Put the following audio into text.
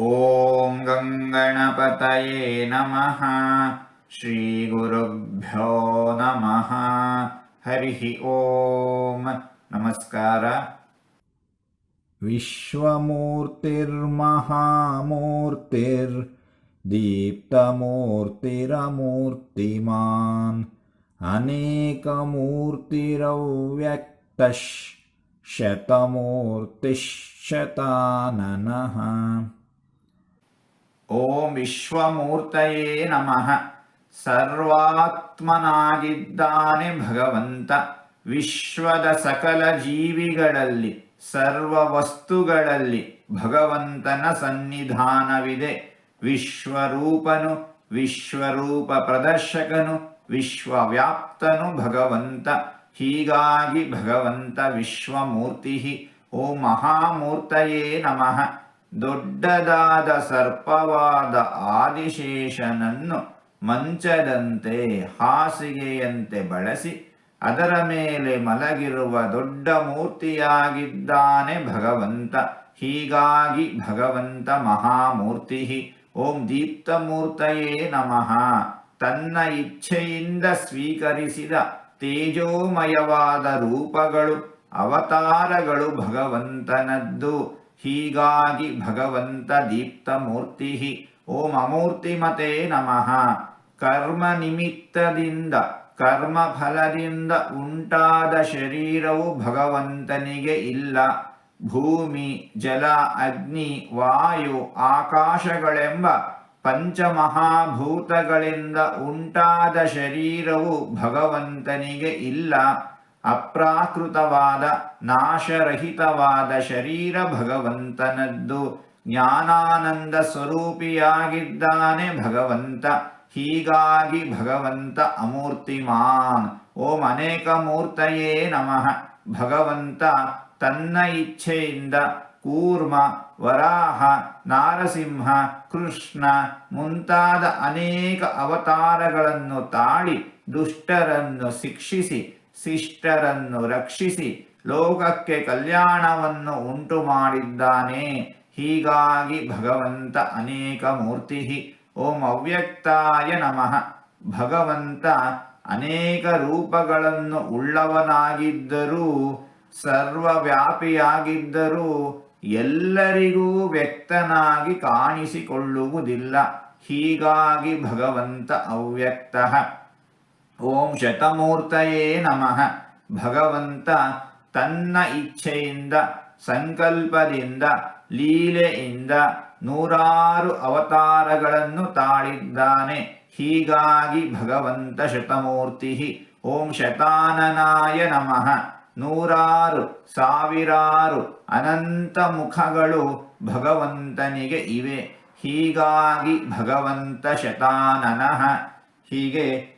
ॐ गङ्गणपतये नमः। श्रीगुरुभ्यो नमः। हरिः ॐ नमस्कार। विश्वमूर्तिर्महामूर्तिर्दीप्तमूर्तिरमूर्तिमान् अनेकमूर्तिरव्यक्तः शतमूर्तिः शताननः ಓಂ ವಿಶ್ವಮೂರ್ತಯೇ ನಮಃ. ಸರ್ವಾತ್ಮನಾಗಿದ್ದಾನೆ ಭಗವಂತ. ವಿಶ್ವದ ಸಕಲ ಜೀವಿಗಳಲ್ಲಿ, ಸರ್ವ ವಸ್ತುಗಳಲ್ಲಿ ಭಗವಂತನ ಸನ್ನಿಧಾನವಿದೆ. ವಿಶ್ವರೂಪನು, ವಿಶ್ವರೂಪ ಪ್ರದರ್ಶಕನು, ವಿಶ್ವವ್ಯಾಪ್ತನು ಭಗವಂತ. ಹೀಗಾಗಿ ಭಗವಂತ ವಿಶ್ವಮೂರ್ತಿ ಓಂ ಮಹಾಮೂರ್ತಯೇ ನಮಃ. ದೊಡ್ಡದಾದ ಸರ್ಪವಾದ ಆದಿಶೇಷನನ್ನು ಮಂಚದಂತೆ ಹಾಸಿಗೆಯಂತೆ ಬಳಸಿ ಅದರ ಮೇಲೆ ಮಲಗಿರುವ ದೊಡ್ಡ ಮೂರ್ತಿಯಾಗಿದ್ದಾನೆ ಭಗವಂತ. ಹೀಗಾಗಿ ಭಗವಂತ ಮಹಾಮೂರ್ತಿ ಓಂ ದೀಪ್ತಮೂರ್ತಯೇ ನಮಃ. ತನ್ನ ಇಚ್ಛೆಯಿಂದ ಸ್ವೀಕರಿಸಿದ ತೇಜೋಮಯವಾದ ರೂಪಗಳು, ಅವತಾರಗಳು ಭಗವಂತನದ್ದು. ಹೀಗಾಗಿ ಭಗವಂತ ದೀಪ್ತಮೂರ್ತಿ ಓಂ ಅಮೂರ್ತಿಮತೇ ನಮಃ. ಕರ್ಮ ನಿಮಿತ್ತದಿಂದ, ಕರ್ಮ ಫಲದಿಂದ ಉಂಟಾದ ಶರೀರವು ಭಗವಂತನಿಗೆ ಇಲ್ಲ. ಭೂಮಿ, ಜಲ, ಅಗ್ನಿ, ವಾಯು, ಆಕಾಶಗಳೆಂಬ ಪಂಚಮಹಾಭೂತಗಳಿಂದ ಉಂಟಾದ ಶರೀರವು ಭಗವಂತನಿಗೆ ಇಲ್ಲ. ಅಪ್ರಾಕೃತವಾದ, ನಾಶರಹಿತವಾದ ಶರೀರ ಭಗವಂತನದ್ದು. ಜ್ಞಾನಾನಂದ ಸ್ವರೂಪಿಯಾಗಿದ್ದಾನೆ ಭಗವಂತ. ಹೀಗಾಗಿ ಭಗವಂತ ಅಮೂರ್ತಿಮಾನ್. ಓಂ ಅನೇಕ ಮೂರ್ತಯೇ ನಮಃ. ಭಗವಂತ ತನ್ನ ಇಚ್ಛೆಯಿಂದ ಕೂರ್ಮ, ವರಾಹ, ನಾರಸಿಂಹ, ಕೃಷ್ಣ ಮುಂತಾದ ಅನೇಕ ಅವತಾರಗಳನ್ನು ತಾಳಿ ದುಷ್ಟರನ್ನು ಶಿಕ್ಷಿಸಿ ಶಿಷ್ಟರನ್ನು ರಕ್ಷಿಸಿ ಲೋಕಕ್ಕೆ ಕಲ್ಯಾಣವನ್ನು ಉಂಟು ಮಾಡಿದ್ದಾನೆ ಹೀಗಾಗಿ ಭಗವಂತ ಅನೇಕ ಮೂರ್ತಿ ಓಂ ಅವ್ಯಕ್ತಾಯ ನಮಃ. ಭಗವಂತ ಅನೇಕ ರೂಪಗಳನ್ನು ಉಳ್ಳವನಾಗಿದ್ದರೂ, ಸರ್ವವ್ಯಾಪಿಯಾಗಿದ್ದರೂ ಎಲ್ಲರಿಗೂ ವ್ಯಕ್ತನಾಗಿ ಕಾಣಿಸಿಕೊಳ್ಳುವುದಿಲ್ಲ. ಹೀಗಾಗಿ ಭಗವಂತ ಅವ್ಯಕ್ತ. ಓಂ ಶತಮೂರ್ತಯೇ ನಮಃ. ಭಗವಂತ ತನ್ನ ಇಚ್ಛೆಯಿಂದ, ಸಂಕಲ್ಪದಿಂದ, ಲೀಲೆಯಿಂದ ನೂರಾರು ಅವತಾರಗಳನ್ನು ತಾಳಿದ್ದಾನೆ. ಹೀಗಾಗಿ ಭಗವಂತ ಶತಮೂರ್ತಿ ಓಂ ಶತಾನನಾಯ ನಮಃ. ನೂರಾರು, ಸಾವಿರಾರು ಅನಂತ ಮುಖಗಳು ಭಗವಂತನಿಗೆ ಇವೆ. ಹೀಗಾಗಿ ಭಗವಂತ ಶತಾನನಃ. ಹೀಗೆ